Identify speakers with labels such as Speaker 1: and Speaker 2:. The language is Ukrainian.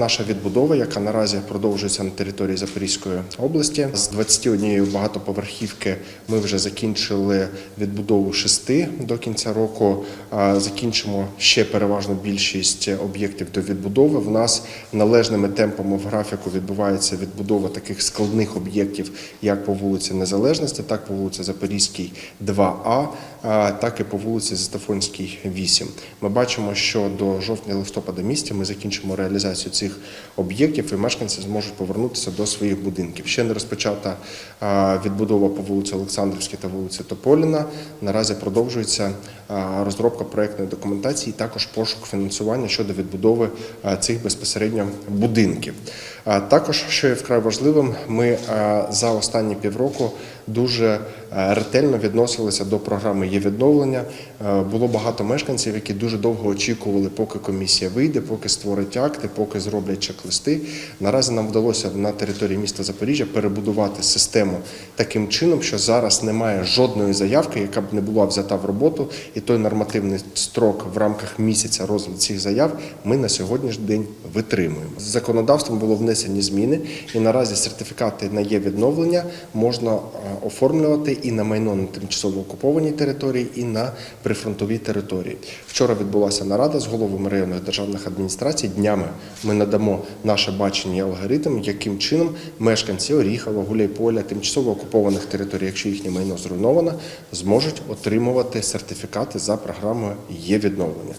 Speaker 1: Наша відбудова, яка наразі продовжується на території Запорізької області, з 21 багатоповерхівки ми вже закінчили відбудову шести до кінця року. Закінчимо ще переважно більшість об'єктів до відбудови. В нас належними темпами в графіку відбувається відбудова таких складних об'єктів, як по вулиці Незалежності, так по вулиці Запорізькій 2А, так і по вулиці Застафонській 8. Ми бачимо, що до жовтня-листопада місяця ми закінчимо реалізацію цих об'єктів, і мешканці зможуть повернутися до своїх будинків. Ще не розпочата відбудова по вулиці Олександрівській та вулиці Тополіна. Наразі продовжується розробка проектної документації, також пошук фінансування щодо відбудови цих безпосередньо будинків. А, Також, що є вкрай важливим, ми за останні півроку дуже ретельно відносилися до програми є відновлення. Е, Було багато мешканців, які дуже довго очікували, поки комісія вийде, поки створить акти, поки зроблять чек-листи. Наразі нам вдалося на території міста Запоріжжя перебудувати систему таким чином, що зараз немає жодної заявки, яка б не була взята в роботу, і той нормативний строк в рамках місяця розгляду цих заяв ми на сьогоднішній день витримуємо. З законодавством було внесені зміни, і наразі сертифікати на є відновлення можна е, оформлювати і на майно на тимчасово окупованій території, і на прифронтовій території. Вчора відбулася нарада з головами районних державних адміністрацій. Днями ми надамо наше бачення і алгоритм, яким чином мешканці Оріхова, Гуляйполя, тимчасово окупованих територій, якщо їхнє майно зруйновано, зможуть отримувати сертифікати за програмою є відновлення.